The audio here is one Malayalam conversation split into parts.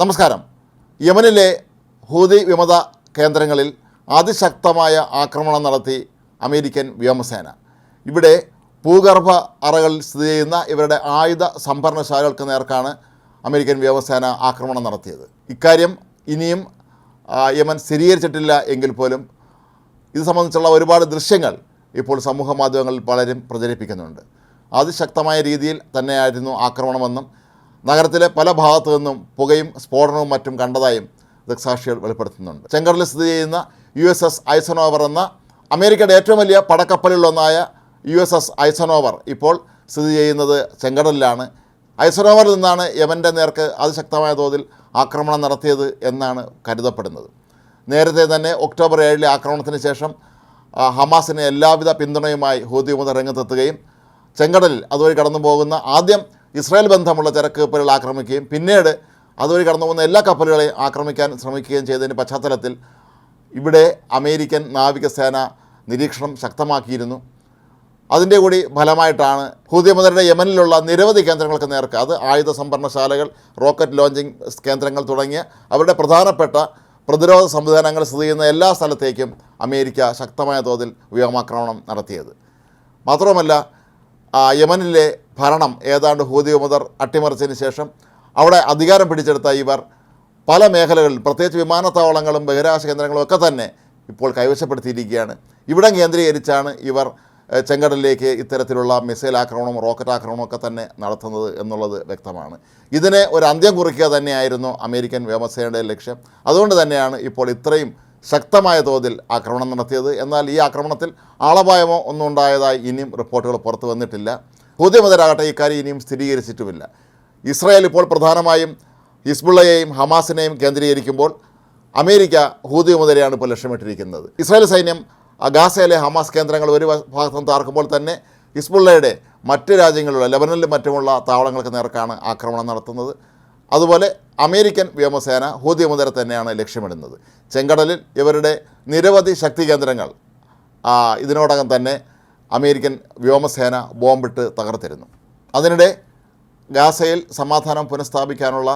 നമസ്കാരം. യമനിലെ ഹൂതി വിമത കേന്ദ്രങ്ങളിൽ അതിശക്തമായ ആക്രമണം നടത്തി അമേരിക്കൻ വ്യോമസേന. ഇവിടെ ഭൂഗർഭ അറകളിൽ സ്ഥിതി ചെയ്യുന്ന ഇവരുടെ ആയുധ സംഭരണശാലകൾക്ക് നേർക്കാണ് അമേരിക്കൻ വ്യോമസേന ആക്രമണം നടത്തിയത്. ഇക്കാര്യം ഇനിയും യമൻ സ്ഥിരീകരിച്ചിട്ടില്ല എങ്കിൽ പോലും ഇത് സംബന്ധിച്ചുള്ള ഒരുപാട് ദൃശ്യങ്ങൾ ഇപ്പോൾ സമൂഹ മാധ്യമങ്ങളിൽ പലരും പ്രചരിപ്പിക്കുന്നുണ്ട്. അതിശക്തമായ രീതിയിൽ തന്നെയായിരുന്നു ആക്രമണമെന്നും നഗരത്തിലെ പല ഭാഗത്തു നിന്നും പുകയും സ്ഫോടനവും മറ്റും കണ്ടതായും ദൃക്സാക്ഷികൾ വെളിപ്പെടുത്തുന്നുണ്ട്. ചെങ്കടലിൽ സ്ഥിതി ചെയ്യുന്ന യു എസ് എസ് ഐസനോവർ എന്ന അമേരിക്കയുടെ ഏറ്റവും വലിയ പടക്കപ്പലിലൊന്നായ യു എസ് എസ് ഐസനോവർ ഇപ്പോൾ സ്ഥിതി ചെയ്യുന്നത് ചെങ്കടലിലാണ്. ഐസനോവറിൽ നിന്നാണ് യമന്റെ നേർക്ക് അതിശക്തമായ തോതിൽ ആക്രമണം നടത്തിയത് എന്നാണ് കരുതപ്പെടുന്നത്. നേരത്തെ തന്നെ ഒക്ടോബർ ഏഴിലെ ആക്രമണത്തിന് ശേഷം ഹമാസിനെ എല്ലാവിധ പിന്തുണയുമായി ഹൂതി മുതൽ രംഗത്തെത്തുകയും ചെങ്കടലിൽ അതുവഴി കടന്നു പോകുന്ന ആദ്യം ഇസ്രായേൽ ബന്ധമുള്ള ചരക്ക് കപ്പലുകൾ ആക്രമിക്കുകയും പിന്നീട് അതുവഴി കടന്നു പോകുന്ന എല്ലാ കപ്പലുകളെയും ആക്രമിക്കാൻ ശ്രമിക്കുകയും ചെയ്തതിന്റെ പശ്ചാത്തലത്തിൽ ഇവിടെ അമേരിക്കൻ നാവികസേന നിരീക്ഷണം ശക്തമാക്കിയിരുന്നു. അതിന്റെ കൂടി ഫലമായിട്ടാണ് ഹൂതിയമതരുടെ യമനിലുള്ള നിരവധി കേന്ദ്രങ്ങൾക്ക് നേർക്ക് അത് ആയുധ സംഭരണശാലകൾ റോക്കറ്റ് ലോഞ്ചിങ് കേന്ദ്രങ്ങൾ തുടങ്ങിയ അവരുടെ പ്രധാനപ്പെട്ട പ്രതിരോധ സംവിധാനങ്ങൾ സ്ഥിതി ചെയ്യുന്ന എല്ലാ സ്ഥലത്തേക്കും അമേരിക്ക ശക്തമായ തോതിൽ വ്യോമാക്രമണം നടത്തിയത്. മാത്രവുമല്ല യമനിലെ ഭരണം ഏതാണ്ട് ഹൂതിയുമതർ അട്ടിമറിച്ചതിന് ശേഷം അവിടെ അധികാരം പിടിച്ചെടുത്ത ഇവർ പല മേഖലകളിൽ പ്രത്യേകിച്ച് വിമാനത്താവളങ്ങളും ബഹിരാകാശ കേന്ദ്രങ്ങളും ഒക്കെ തന്നെ ഇപ്പോൾ കൈവശപ്പെടുത്തിയിരിക്കുകയാണ്. ഇവിടം കേന്ദ്രീകരിച്ചാണ് ഇവർ ചെങ്കടലിലേക്ക് ഇത്തരത്തിലുള്ള മിസൈൽ ആക്രമണവും റോക്കറ്റ് ആക്രമണവും ഒക്കെ തന്നെ നടത്തുന്നത് എന്നുള്ളത് വ്യക്തമാണ്. ഇതിനെ ഒരു അന്ത്യം കുറിക്കുക തന്നെയായിരുന്നു അമേരിക്കൻ വ്യോമസേനയുടെ ലക്ഷ്യം. അതുകൊണ്ട് തന്നെയാണ് ഇപ്പോൾ ഇത്രയും ശക്തമായ തോതിൽ ആക്രമണം നടത്തിയത്. എന്നാൽ ഈ ആക്രമണത്തിൽ ആളപായമോ ഒന്നും ഉണ്ടായതായി ഇനിയും റിപ്പോർട്ടുകൾ പുറത്തു വന്നിട്ടില്ല. പുതിയ മുതലാകട്ടെ ഇക്കാര്യം ഇനിയും സ്ഥിരീകരിച്ചിട്ടുമില്ല. ഇസ്രായേൽ ഇപ്പോൾ പ്രധാനമായും ഹിസ്ബുള്ളയെയും ഹമാസിനെയും കേന്ദ്രീകരിക്കുമ്പോൾ അമേരിക്ക ഹൂതിയുമതരെയാണ് ഇപ്പോൾ ലക്ഷ്യമിട്ടിരിക്കുന്നത്. ഇസ്രായേൽ സൈന്യം ഗാസയിലെ ഹമാസ് കേന്ദ്രങ്ങൾ ഒരു ഭാഗത്തും താർക്കുമ്പോൾ തന്നെ ഹിസ്ബുള്ളയുടെ മറ്റ് രാജ്യങ്ങളിലുള്ള ലെബനനിലും മറ്റുമുള്ള താവളങ്ങൾക്ക് നേർക്കാണ് ആക്രമണം നടത്തുന്നത്. അതുപോലെ അമേരിക്കൻ വ്യോമസേന ഹൂതി മുതല തന്നെയാണ് ലക്ഷ്യമിടുന്നത്. ചെങ്കടലിൽ ഇവരുടെ നിരവധി ശക്തി കേന്ദ്രങ്ങൾ ഇതിനോടകം തന്നെ അമേരിക്കൻ വ്യോമസേന ബോംബിട്ട് തകർത്തിരുന്നു. അതിനിടെ ഗാസയിൽ സമാധാനം പുനഃസ്ഥാപിക്കാനുള്ള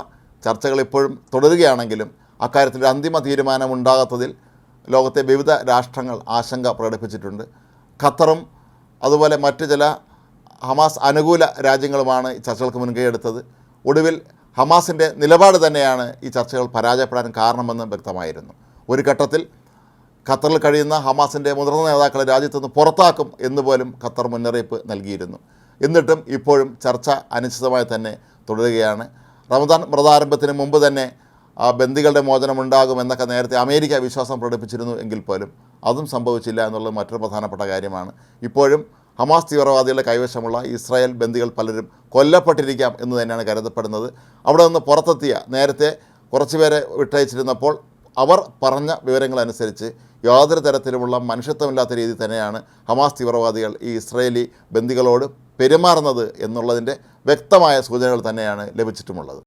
ചർച്ചകൾ ഇപ്പോഴും തുടരുകയാണെങ്കിലും അക്കാര്യത്തിൽ ഒരു അന്തിമ തീരുമാനം ഉണ്ടാകാത്തതിൽ ലോകത്തെ വിവിധ രാഷ്ട്രങ്ങൾ ആശങ്ക പ്രകടിപ്പിച്ചിട്ടുണ്ട്. ഖത്തറും അതുപോലെ മറ്റ് ചില ഹമാസ് അനുകൂല രാജ്യങ്ങളുമാണ് ഈ ചർച്ചകൾക്ക് മുൻകൈ എടുത്തത്. ഒടുവിൽ ഹമാസിന്റെ നിലപാട് തന്നെയാണ് ഈ ചർച്ചകൾ പരാജയപ്പെടാൻ കാരണമെന്ന് വ്യക്തമായിരുന്നു. ഒരു ഘട്ടത്തിൽ ഖത്തറിൽ കഴിയുന്ന ഹമാസിന്റെ മുതിർന്ന നേതാക്കളെ രാജ്യത്ത് നിന്ന് പുറത്താക്കും എന്ന് പോലും ഖത്തർ മുന്നറിയിപ്പ് നൽകിയിരുന്നു. എന്നിട്ടും ഇപ്പോഴും ചർച്ച അനിശ്ചിതമായി തന്നെ തുടരുകയാണ്. റമദാൻ വ്രതാരംഭത്തിന് മുമ്പ് തന്നെ ബന്ദികളുടെ മോചനം ഉണ്ടാകും എന്നൊക്കെ നേരത്തെ അമേരിക്ക വിശ്വാസം പ്രകടിപ്പിച്ചിരുന്നു എങ്കിൽ പോലും അതും സംഭവിച്ചില്ല എന്നുള്ളത് മറ്റൊരു പ്രധാനപ്പെട്ട കാര്യമാണ്. ഇപ്പോഴും ഹമാസ് തീവ്രവാദികളുടെ കൈവശമുള്ള ഇസ്രായേൽ ബന്ദികൾ പലരും കൊല്ലപ്പെട്ടിരിക്കാം എന്ന് തന്നെയാണ് കരുതപ്പെടുന്നത്. അവിടെ നിന്ന് പുറത്തെത്തിയ നേരത്തെ കുറച്ചുപേരെ വിട്ടയച്ചിരുന്നപ്പോൾ അവർ പറഞ്ഞ വിവരങ്ങളനുസരിച്ച് യാതൊരു തരത്തിലുമുള്ള മനുഷ്യത്വമില്ലാത്ത രീതി തന്നെയാണ് ഹമാസ് തീവ്രവാദികൾ ഈ ഇസ്രയേലി ബന്ദികളോട് പെരുമാറുന്നത് എന്നുള്ളതിന്റെ വ്യക്തമായ സൂചനകൾ തന്നെയാണ് ലഭിച്ചിട്ടുമുള്ളത്.